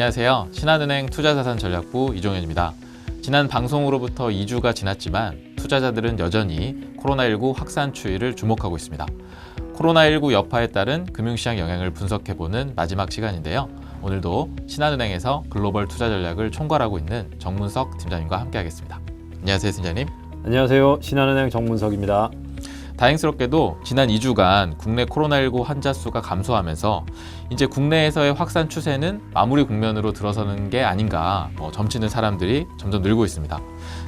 안녕하세요. 신한은행 투자자산전략부 이종현입니다. 지난 방송으로부터 2주가 지났지만 투자자들은 여전히 코로나19 확산 추이를 주목하고 있습니다. 코로나19 여파에 따른 금융시장 영향을 분석해보는 마지막 시간인데요. 오늘도 신한은행에서 글로벌 투자 전략을 총괄하고 있는 정문석 팀장님과 함께하겠습니다. 안녕하세요, 팀장님. 안녕하세요. 신한은행 정문석입니다. 다행스럽게도 지난 2주간 국내 코로나19 환자 수가 감소하면서 이제 국내에서의 확산 추세는 마무리 국면으로 들어서는 게 아닌가 뭐 점치는 사람들이 점점 늘고 있습니다.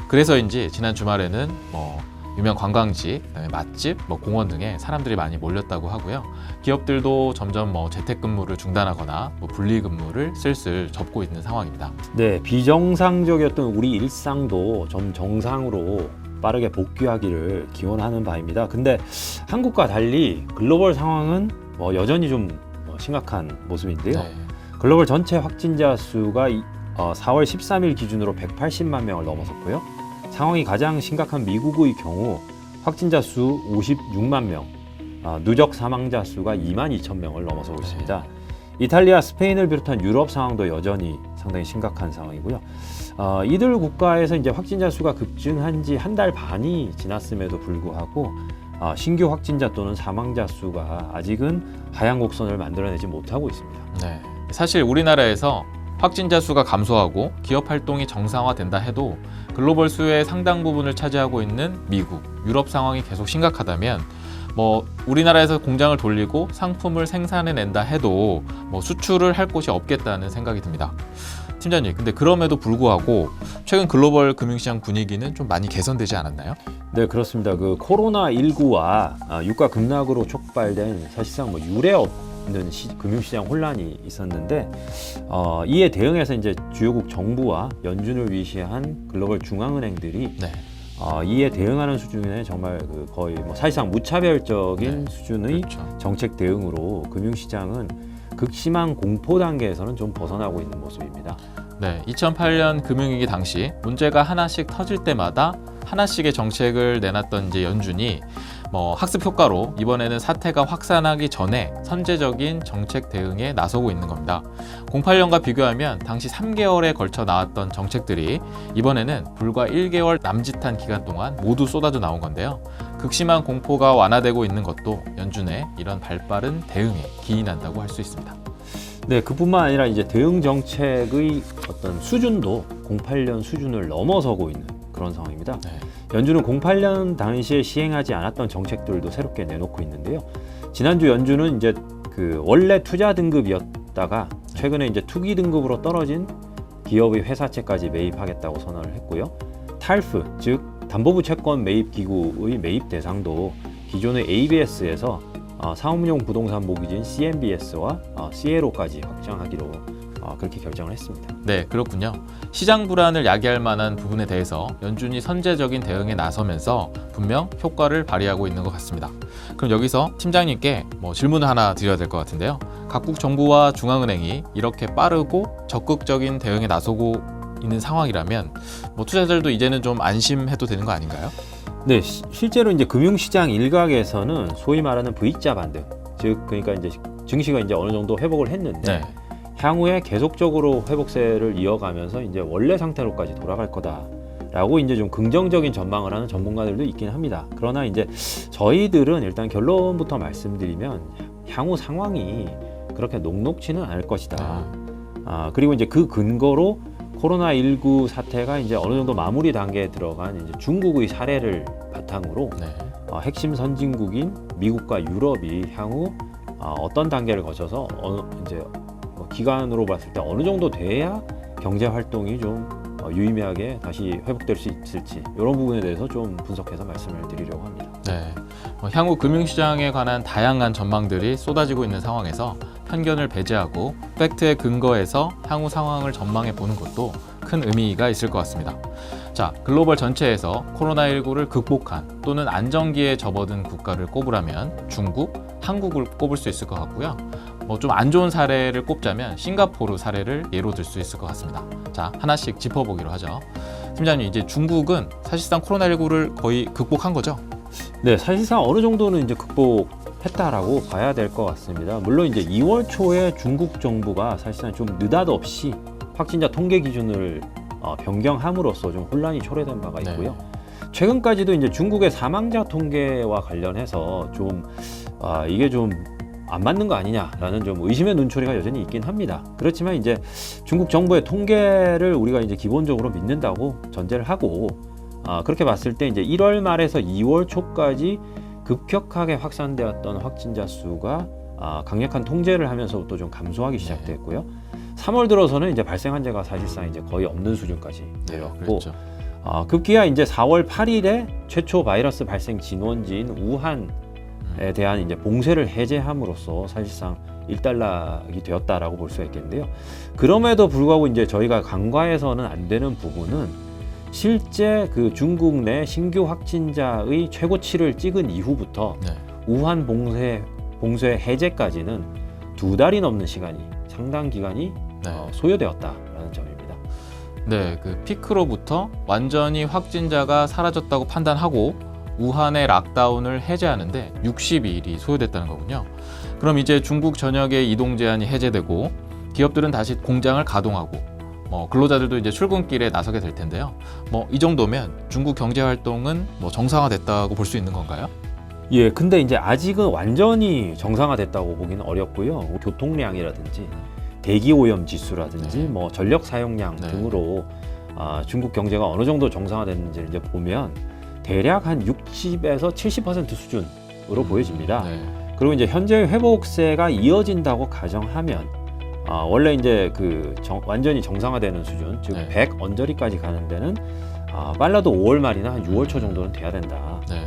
그래서인지 지난 주말에는 뭐 유명 관광지, 그다음에 맛집, 뭐 공원 등에 사람들이 많이 몰렸다고 하고요. 기업들도 점점 뭐 재택근무를 중단하거나 뭐 분리근무를 슬슬 접고 있는 상황입니다. 네, 비정상적이었던 우리 일상도 좀 정상으로 빠르게 복귀하기를 기원하는 바입니다. 근데 한국과 달리 글로벌 상황은 뭐 여전히 좀뭐 심각한 모습인데요. 네. 글로벌 전체 확진자 수가 이- 어, 4월 13일 기준으로 180만 명을 넘어섰고요. 상황이 가장 심각한 미국의 경우 확진자 수 56만 명, 어, 누적 사망자 수가 2만 2천 명을 넘어서고 있습니다. 이탈리아, 스페인을 비롯한 유럽 상황도 여전히 상당히 심각한 상황이고요. 어, 이들 국가에서 이제 확진자 수가 급증한 지 한 달 반이 지났음에도 불구하고 어, 신규 확진자 또는 사망자 수가 아직은 하향 곡선을 만들어내지 못하고 있습니다. 네. 사실 우리나라에서 확진자 수가 감소하고 기업 활동이 정상화된다 해도 글로벌 수요의 상당 부분을 차지하고 있는 미국, 유럽 상황이 계속 심각하다면 뭐 우리나라에서 공장을 돌리고 상품을 생산해낸다 해도 뭐 수출을 할 곳이 없겠다는 생각이 듭니다. 팀장님, 근데 그럼에도 불구하고 최근 글로벌 금융시장 분위기는 좀 많이 개선되지 않았나요? 네, 그렇습니다. 그 코로나 19와 유가 급락으로 촉발된 사실상 뭐 유례 없는 시, 금융시장 혼란이 있었는데 어, 이에 대응해서 이제 주요국 정부와 연준을 위시한 글로벌 중앙은행들이 네, 어, 이에 대응하는 수준의 정말 그 거의 뭐 사실상 무차별적인 네, 수준의 그렇죠. 정책 대응으로 금융시장은 극심한 공포 단계에서는 좀 벗어나고 있는 모습입니다. 네, 2008년 금융위기 당시 문제가 하나씩 터질 때마다 하나씩의 정책을 내놨던 이제 연준이 뭐 학습 효과로 이번에는 사태가 확산하기 전에 선제적인 정책 대응에 나서고 있는 겁니다. 08년과 비교하면 당시 3개월에 걸쳐 나왔던 정책들이 이번에는 불과 1개월 남짓한 기간 동안 모두 쏟아져 나온 건데요. 극심한 공포가 완화되고 있는 것도 연준의 이런 발빠른 대응에 기인한다고 할 수 있습니다. 네, 그뿐만 아니라 이제 대응 정책의 어떤 수준도 08년 수준을 넘어서고 있는 그런 상황입니다. 네. 연준은 08년 당시에 시행하지 않았던 정책들도 새롭게 내놓고 있는데요. 지난주 연준은 이제 그 원래 투자 등급이었다가 최근에 이제 투기 등급으로 떨어진 기업의 회사채까지 매입하겠다고 선언을 했고요. 탈프 즉 담보부 채권 매입 기구의 매입 대상도 기존의 ABS에서 어, 사업용 부동산 모기지인 CMBS와 어, CLO까지 확장하기로 어, 그렇게 결정을 했습니다. 네, 그렇군요. 시장 불안을 야기할 만한 부분에 대해서 연준이 선제적인 대응에 나서면서 분명 효과를 발휘하고 있는 것 같습니다. 그럼 여기서 팀장님께 뭐 질문을 하나 드려야 될 것 같은데요. 각국 정부와 중앙은행이 이렇게 빠르고 적극적인 대응에 나서고 있는 상황이라면 뭐 투자자들도 이제는 좀 안심해도 되는 거 아닌가요? 네, 시- 실제로 이제 금융시장 일각에서는 소위 말하는 V자 반등, 즉 그러니까 이제 증시가 이제 어느 정도 회복을 했는데 네. 향후에 계속적으로 회복세를 이어가면서 이제 원래 상태로까지 돌아갈 거다 라고 이제 좀 긍정적인 전망을 하는 전문가들도 있긴 합니다. 그러나 이제 저희들은 일단 결론부터 말씀드리면 향후 상황이 그렇게 녹록치는 않을 것이다. 아, 그리고 이제 그 근거로 코로나19 사태가 이제 어느 정도 마무리 단계에 들어간 이제 중국의 사례를 바탕으로 네. 어, 핵심 선진국인 미국과 유럽이 향후 어, 어떤 단계를 거쳐서 어느 이제 뭐 기간으로 봤을 때 어느 정도 돼야 경제 활동이 좀 어, 유의미하게 다시 회복될 수 있을지 이런 부분에 대해서 좀 분석해서 말씀을 드리려고 합니다. 네. 뭐 향후 금융시장에 관한 다양한 전망들이 쏟아지고 있는 상황에서 편견을 배제하고 팩트에 근거해서 향후 상황을 전망해 보는 것도 큰 의미가 있을 것 같습니다. 자, 글로벌 전체에서 코로나19를 극복한 또는 안정기에 접어든 국가를 꼽으라면 중국, 한국을 꼽을 수 있을 것 같고요. 뭐 좀 안 좋은 사례를 꼽자면 싱가포르 사례를 예로 들 수 있을 것 같습니다. 자, 하나씩 짚어보기로 하죠. 팀장님, 이제 중국은 사실상 코로나19를 거의 극복한 거죠? 네, 사실상 어느 정도는 이제 극복 했다라고 봐야 될 것 같습니다. 물론 이제 2월 초에 중국 정부가 사실상 좀 느닷없이 확진자 통계 기준을 어, 변경함으로써 좀 혼란이 초래된 바가 네. 있고요. 최근까지도 이제 중국의 사망자 통계와 관련해서 좀 아, 이게 좀 안 맞는 거 아니냐라는 좀 의심의 눈초리가 여전히 있긴 합니다. 그렇지만 이제 중국 정부의 통계를 우리가 이제 기본적으로 믿는다고 전제를 하고 아, 그렇게 봤을 때 이제 1월 말에서 2월 초까지 급격하게 확산되었던 확진자 수가 아, 강력한 통제를 하면서부터 좀 감소하기 시작됐고요. 3월 들어서는 이제 발생 환자가 사실상 이제 거의 없는 수준까지 내려왔고 그렇죠. 아, 급기야 이제 4월 8일에 최초 바이러스 발생 진원지인 우한 에 대한 이제 봉쇄를 해제함으로써 사실상 일단락이 되었다라고 볼 수가 있겠는데요. 그럼에도 불구하고 이제 저희가 간과해서는 안 되는 부분은 실제 그 중국 내 신규 확진자의 최고치를 찍은 이후부터 네. 우한 봉쇄 봉쇄 해제까지는 두 달이 넘는 시간이 상당 기간이 네. 어, 소요되었다라는 점입니다. 네, 그 피크로부터 완전히 확진자가 사라졌다고 판단하고 우한의 락다운을 해제하는데 62일이 소요됐다는 거군요. 그럼 이제 중국 전역의 이동 제한이 해제되고 기업들은 다시 공장을 가동하고 뭐 근로자들도 이제 출근길에 나서게 될 텐데요. 뭐 이 정도면 중국 경제 활동은 뭐 정상화됐다고 볼 수 있는 건가요? 예, 근데 이제 아직은 완전히 정상화됐다고 보기는 어렵고요. 뭐 교통량이라든지 대기 오염 지수라든지 네. 뭐 전력 사용량 네. 등으로 아, 중국 경제가 어느 정도 정상화됐는지를 이제 보면 대략 한 60에서 70% 수준으로 보여집니다. 네. 그리고 이제 현재 회복세가 이어진다고 가정하면 아, 원래 이제 그 정- 완전히 정상화되는 수준, 즉 네. 100 언저리까지 가는 데는 아, 빨라도 5월 말이나 한 6월 초 정도는 돼야 된다. 네.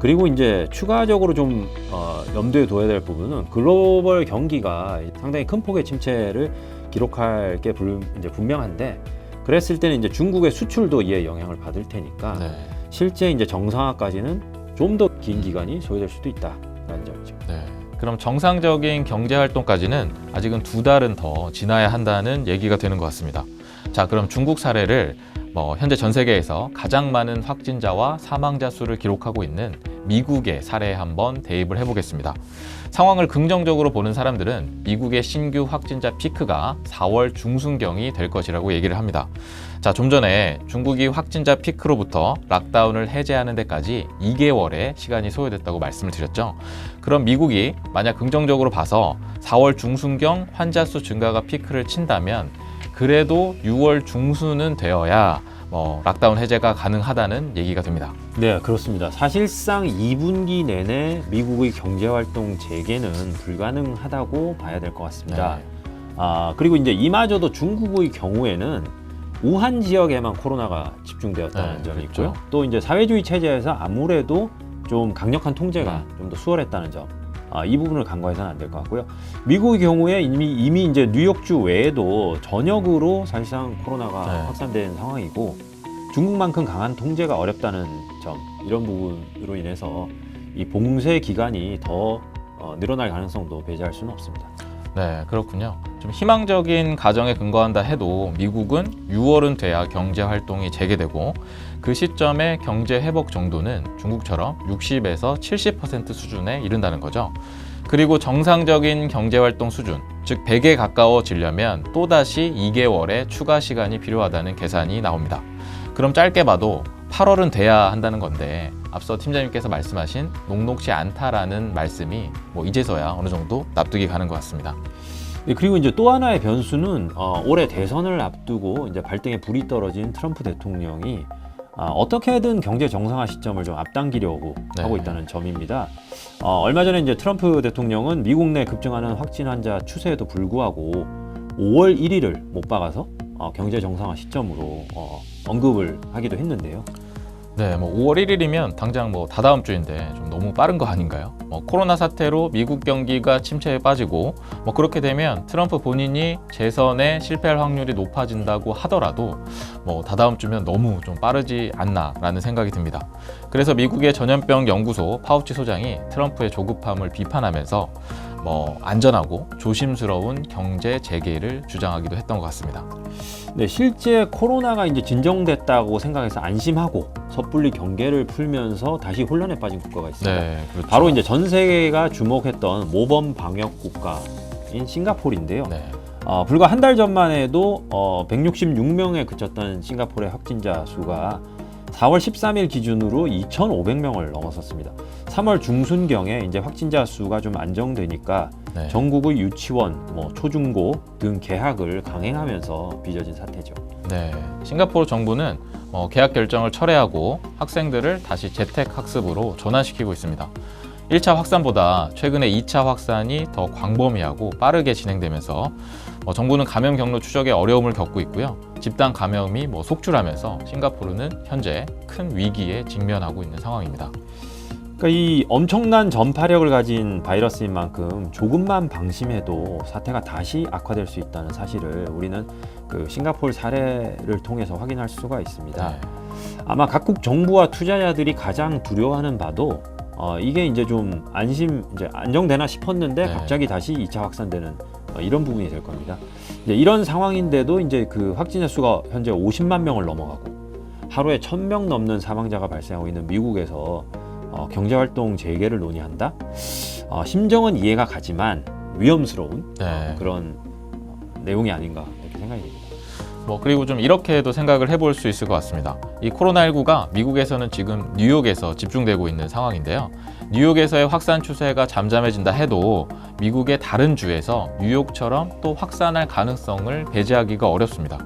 그리고 이제 추가적으로 좀 어, 염두에 둬야 될 부분은 글로벌 경기가 상당히 큰 폭의 침체를 기록할 게 불, 이제 분명한데 그랬을 때는 이제 중국의 수출도 이에 영향을 받을 테니까 네. 실제 이제 정상화까지는 좀 더 긴 기간이 소요될 수도 있다라는 점이죠. 네. 그럼 정상적인 경제 활동까지는 아직은 두 달은 더 지나야 한다는 얘기가 되는 것 같습니다. 자, 그럼 중국 사례를 뭐 현재 전 세계에서 가장 많은 확진자와 사망자 수를 기록하고 있는 미국의 사례에 한번 대입을 해보겠습니다. 상황을 긍정적으로 보는 사람들은 미국의 신규 확진자 피크가 4월 중순경이 될 것이라고 얘기를 합니다. 자, 좀 전에 중국이 확진자 피크로부터 락다운을 해제하는 데까지 2개월의 시간이 소요됐다고 말씀을 드렸죠. 그럼 미국이 만약 긍정적으로 봐서 4월 중순경 환자 수 증가가 피크를 친다면 그래도 6월 중순은 되어야 뭐 락다운 해제가 가능하다는 얘기가 됩니다. 네, 그렇습니다. 사실상 2분기 내내 미국의 경제 활동 재개는 불가능하다고 봐야 될 것 같습니다. 네. 아, 그리고 이제 이마저도 중국의 경우에는 우한 지역에만 코로나가 집중되었다는 네, 점이 그렇죠. 있고요. 또 이제 사회주의 체제에서 아무래도 좀 강력한 통제가 네. 좀더 수월했다는 점. 아, 이 부분을 간과해서는 안 될 것 같고요. 미국의 경우에 이미, 이미 이제 뉴욕주 외에도 전역으로 사실상 코로나가 네. 확산된 상황이고 중국만큼 강한 통제가 어렵다는 점 이런 부분으로 인해서 이 봉쇄 기간이 더 어, 늘어날 가능성도 배제할 수는 없습니다. 네, 그렇군요. 좀 희망적인 가정에 근거한다 해도 미국은 6월은 돼야 경제 활동이 재개되고 그 시점에 경제 회복 정도는 중국처럼 60에서 70% 수준에 이른다는 거죠. 그리고 정상적인 경제 활동 수준, 즉 100에 가까워지려면 또다시 2개월의 추가 시간이 필요하다는 계산이 나옵니다. 그럼 짧게 봐도 8월은 돼야 한다는 건데 앞서 팀장님께서 말씀하신 녹록지 않다라는 말씀이 뭐 이제서야 어느 정도 납득이 가는 것 같습니다. 네, 그리고 이제 또 하나의 변수는 어, 올해 대선을 앞두고 이제 발등에 불이 떨어진 트럼프 대통령이 아, 어떻게든 경제 정상화 시점을 좀 앞당기려고 네. 하고 있다는 점입니다. 어, 얼마 전에 이제 트럼프 대통령은 미국 내 급증하는 확진 환자 추세에도 불구하고 5월 1일을 못 박아서 어, 경제 정상화 시점으로 어, 언급을 하기도 했는데요. 네, 뭐 5월 1일이면 당장 뭐 다다음 주인데 좀 너무 빠른 거 아닌가요? 뭐 코로나 사태로 미국 경기가 침체에 빠지고 뭐 그렇게 되면 트럼프 본인이 재선에 실패할 확률이 높아진다고 하더라도 뭐 다다음 주면 너무 좀 빠르지 않나라는 생각이 듭니다. 그래서 미국의 전염병 연구소 파우치 소장이 트럼프의 조급함을 비판하면서 뭐 안전하고 조심스러운 경제 재개를 주장하기도 했던 것 같습니다. 네, 실제 코로나가 이제 진정됐다고 생각해서 안심하고 섣불리 경계를 풀면서 다시 혼란에 빠진 국가가 있습니다. 네, 그렇죠. 바로 이제 전 세계가 주목했던 모범 방역 국가인 싱가포르인데요. 네, 어, 불과 한 달 전만 해도 어, 166명에 그쳤던 싱가포르의 확진자 수가 4월 13일 기준으로 2,500명을 넘어섰습니다. 3월 중순경에 이제 확진자 수가 좀 안정되니까 네. 전국의 유치원, 뭐 초중고 등 개학을 강행하면서 빚어진 사태죠. 네, 싱가포르 정부는 어, 계약 결정을 철회하고 학생들을 다시 재택 학습으로 전환시키고 있습니다. 1차 확산보다 최근에 2차 확산이 더 광범위하고 빠르게 진행되면서 어, 정부는 감염 경로 추적에 어려움을 겪고 있고요. 집단 감염이 뭐 속출하면서 싱가포르는 현재 큰 위기에 직면하고 있는 상황입니다. 그러니까 이 엄청난 전파력을 가진 바이러스인 만큼 조금만 방심해도 사태가 다시 악화될 수 있다는 사실을 우리는 그 싱가포르 사례를 통해서 확인할 수가 있습니다. 네. 아마 각국 정부와 투자자들이 가장 두려워하는 바도 어, 이게 이제 좀 안심 이제 안정되나 싶었는데 네. 갑자기 다시 2차 확산되는 어, 이런 부분이 될 겁니다. 이제 이런 상황인데도 이제 그 확진자 수가 현재 50만 명을 넘어가고 하루에 1000명 넘는 사망자가 발생하고 있는 미국에서 어, 경제 활동 재개를 논의한다. 어, 심정은 이해가 가지만 위험스러운 네. 그런 어, 내용이 아닌가 이렇게 생각이 됩니다. 뭐 그리고 좀 이렇게도 생각을 해볼 수 있을 것 같습니다. 이 코로나19가 미국에서는 지금 뉴욕에서 집중되고 있는 상황인데요. 뉴욕에서의 확산 추세가 잠잠해진다 해도 미국의 다른 주에서 뉴욕처럼 또 확산할 가능성을 배제하기가 어렵습니다.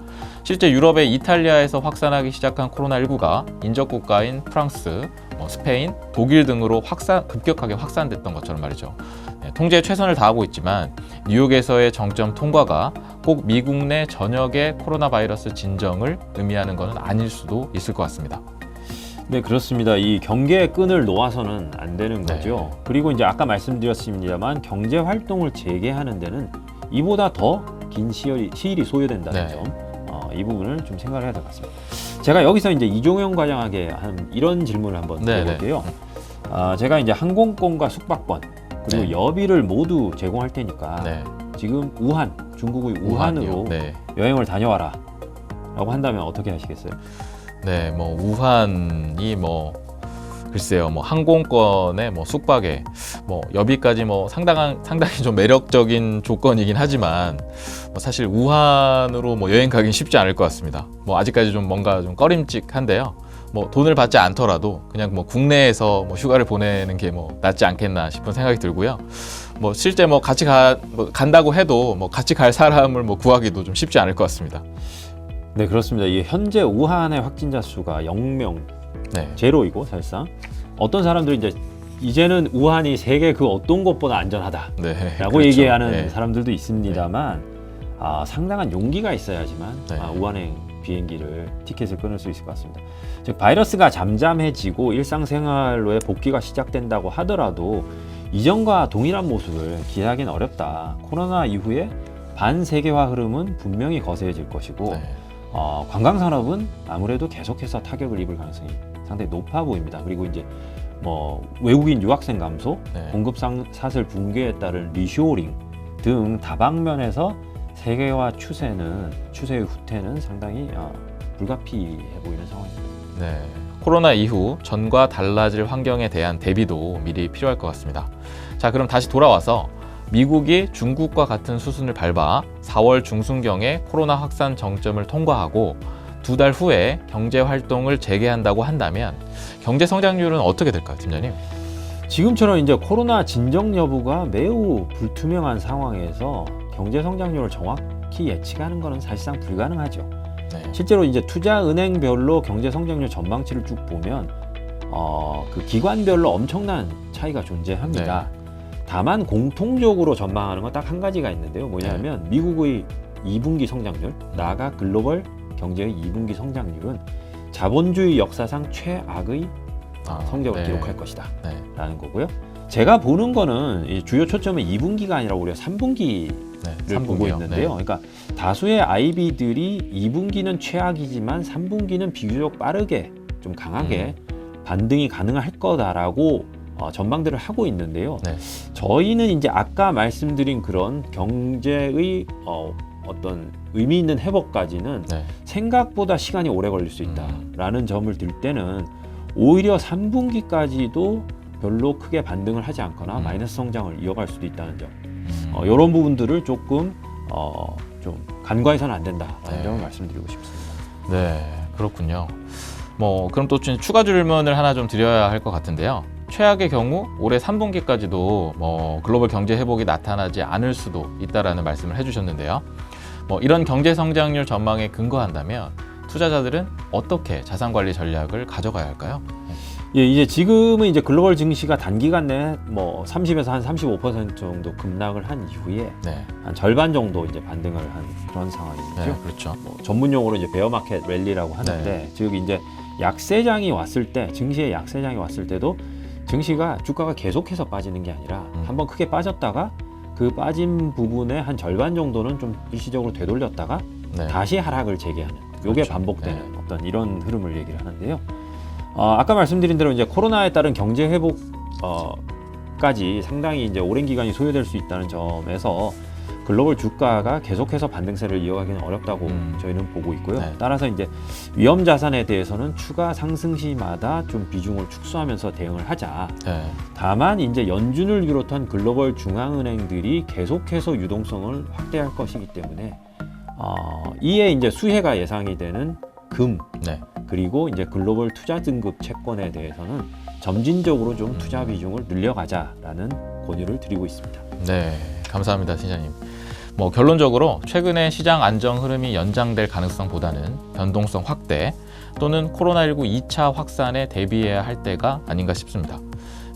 실제 유럽의 이탈리아에서 확산하기 시작한 코로나19가 인접 국가인 프랑스, 뭐 스페인, 독일 등으로 확산 급격하게 확산됐던 것처럼 말이죠. 네, 통제에 최선을 다하고 있지만 뉴욕에서의 정점 통과가 꼭 미국 내 전역의 코로나 바이러스 진정을 의미하는 것은 아닐 수도 있을 것 같습니다. 네 그렇습니다. 이 경계의 끈을 놓아서는 안 되는 네. 거죠. 그리고 이제 아까 말씀드렸습니다만 경제 활동을 재개하는 데는 이보다 더 긴 시일이, 시일이 소요된다는 네. 점, 어, 이 부분을 좀 생각을 해야 될 것 같습니다. 제가 여기서 이제 이종영 과장에게 한 이런 질문을 한번 네, 드려볼게요. 아, 제가 이제 항공권과 숙박권 그리고 네. 여비를 모두 제공할 테니까 네, 지금 우한 중국의 우한으로. 네, 여행을 다녀와라. 라고 한다면 어떻게 하시겠어요? 네, 뭐 우한이 뭐 글쎄요, 뭐 항공권에 뭐 숙박에 뭐 여비까지 뭐 상당한 상당히 좀 매력적인 조건이긴 하지만 뭐 사실 우한으로 뭐 여행 가긴 쉽지 않을 것 같습니다. 뭐 아직까지 좀 뭔가 좀 꺼림칙한데요. 뭐 돈을 받지 않더라도 그냥 뭐 국내에서 뭐 휴가를 보내는 게 뭐 낫지 않겠나 싶은 생각이 들고요. 뭐 실제 뭐 같이 가, 뭐 간다고 해도 뭐 같이 갈 사람을 뭐 구하기도 좀 쉽지 않을 것 같습니다. 네 그렇습니다. 이 현재 우한의 확진자 수가 0명 네. 제로이고 사실상 어떤 사람들이 이제 이제는 우한이 세계 그 어떤 곳보다 안전하다라고 네. 그렇죠. 얘기하는 네. 사람들도 있습니다만 아, 상당한 용기가 있어야지만 네. 아, 우한행 비행기를 티켓을 끊을 수 있을 것 같습니다. 즉 바이러스가 잠잠해지고 일상생활로의 복귀가 시작된다고 하더라도 이전과 동일한 모습을 기대하기는 어렵다. 코로나 이후에 반세계화 흐름은 분명히 거세질 것이고 네. 어, 관광 산업은 아무래도 계속해서 타격을 입을 가능성이 상당히 높아 보입니다. 그리고 이제 뭐 외국인 유학생 감소, 네. 공급 상- 사슬 붕괴에 따른 리쇼링 등 다방면에서 세계화 추세는 추세의 후퇴는 상당히 어, 불가피해 보이는 상황입니다. 네. 코로나 이후 전과 달라질 환경에 대한 대비도 미리 필요할 것 같습니다. 자, 그럼 다시 돌아와서 미국이 중국과 같은 수순을 밟아 4월 중순경에 코로나 확산 정점을 통과하고 두 달 후에 경제 활동을 재개한다고 한다면 경제 성장률은 어떻게 될까요, 팀장님? 지금처럼 이제 코로나 진정 여부가 매우 불투명한 상황에서 경제 성장률을 정확히 예측하는 것은 사실상 불가능하죠. 네. 실제로 이제 투자 은행별로 경제 성장률 전망치를 쭉 보면 어, 그 기관별로 엄청난 차이가 존재합니다. 다만 공통적으로 전망하는 건 딱 한 가지가 있는데요. 뭐냐면 미국의 2분기 성장률, 나아가 글로벌 경제의 2분기 성장률은 자본주의 역사상 최악의 아, 성적을 네. 기록할 것이다. 네. 라는 거고요. 제가 보는 거는 이 주요 초점은 2분기가 아니라 우리가 3분기를 네. 보고. 있는데요. 그러니까 다수의 IB들이 2분기는 최악이지만 3분기는 비교적 빠르게 좀 강하게 음. 반등이 가능할 거다라고 어, 전망들을 하고 있는데요. 네. 저희는 이제 아까 말씀드린 그런 경제의 어, 어떤 의미 있는 회복까지는 네. 생각보다 시간이 오래 걸릴 수 음. 있다라는 점을 들 때는 오히려 3분기까지도 별로 크게 반등을 하지 않거나 음. 마이너스 성장을 이어갈 수도 있다는 점. 음. 어, 이런 부분들을 조금 어, 좀 간과해서는 안 된다라는 네. 점을 말씀드리고 싶습니다. 네, 그렇군요. 뭐 그럼 또좀 추가 질문을 하나 좀 드려야 할 것 같은데요. 최악의 경우 올해 3분기까지도 뭐 글로벌 경제 회복이 나타나지 않을 수도 있다라는 말씀을 해주셨는데요. 뭐 이런 경제 성장률 전망에 근거한다면 투자자들은 어떻게 자산 관리 전략을 가져가야 할까요? 예, 이제 지금은 이제 글로벌 증시가 단기간 내에 뭐 30에서 한 35% 정도 급락을 한 이후에 네, 한 절반 정도 이제 반등을 한 그런 상황이죠. 네 그렇죠. 뭐 전문용어로 이제 베어마켓 랠리라고 하는데 네. 즉 이제 약세장이 왔을 때 증시의 약세장이 왔을 때도 증시가 주가가 계속해서 빠지는 게 아니라 음. 한번 크게 빠졌다가 그 빠진 부분의 한 절반 정도는 좀 일시적으로 되돌렸다가 네, 다시 하락을 재개하는 요게 그렇죠. 반복되는 네. 어떤 이런 흐름을 얘기를 하는데요. 어, 아까 말씀드린 대로 이제 코로나에 따른 경제 회복 어, 까지 상당히 이제 오랜 기간이 소요될 수 있다는 점에서 글로벌 주가가 계속해서 반등세를 이어가기는 어렵다고 음. 저희는 보고 있고요. 네. 따라서 이제 위험 자산에 대해서는 추가 상승 시마다 좀 비중을 축소하면서 대응을 하자. 네, 다만 이제 연준을 비롯한 글로벌 중앙은행들이 계속해서 유동성을 확대할 것이기 때문에 어, 이에 이제 수혜가 예상이 되는 금 네, 그리고 이제 글로벌 투자 등급 채권에 대해서는 점진적으로 좀 투자 비중을 늘려가자라는 권유를 드리고 있습니다. 네, 감사합니다, 팀장님. 뭐 결론적으로 최근의 시장 안정 흐름이 연장될 가능성보다는 변동성 확대 또는 코로나19 2차 확산에 대비해야 할 때가 아닌가 싶습니다.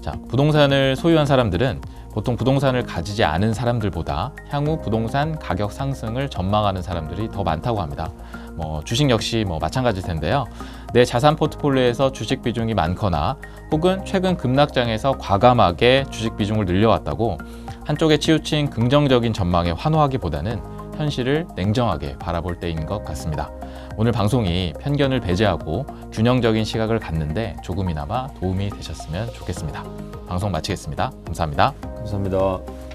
자, 부동산을 소유한 사람들은 보통 부동산을 가지지 않은 사람들보다 향후 부동산 가격 상승을 전망하는 사람들이 더 많다고 합니다. 뭐 주식 역시 뭐 마찬가지일 텐데요. 내 자산 포트폴리오에서 주식 비중이 많거나 혹은 최근 급락장에서 과감하게 주식 비중을 늘려왔다고 한쪽에 치우친 긍정적인 전망에 환호하기보다는 현실을 냉정하게 바라볼 때인 것 같습니다. 오늘 방송이 편견을 배제하고 균형적인 시각을 갖는데 조금이나마 도움이 되셨으면 좋겠습니다. 방송 마치겠습니다. 감사합니다. 감사합니다.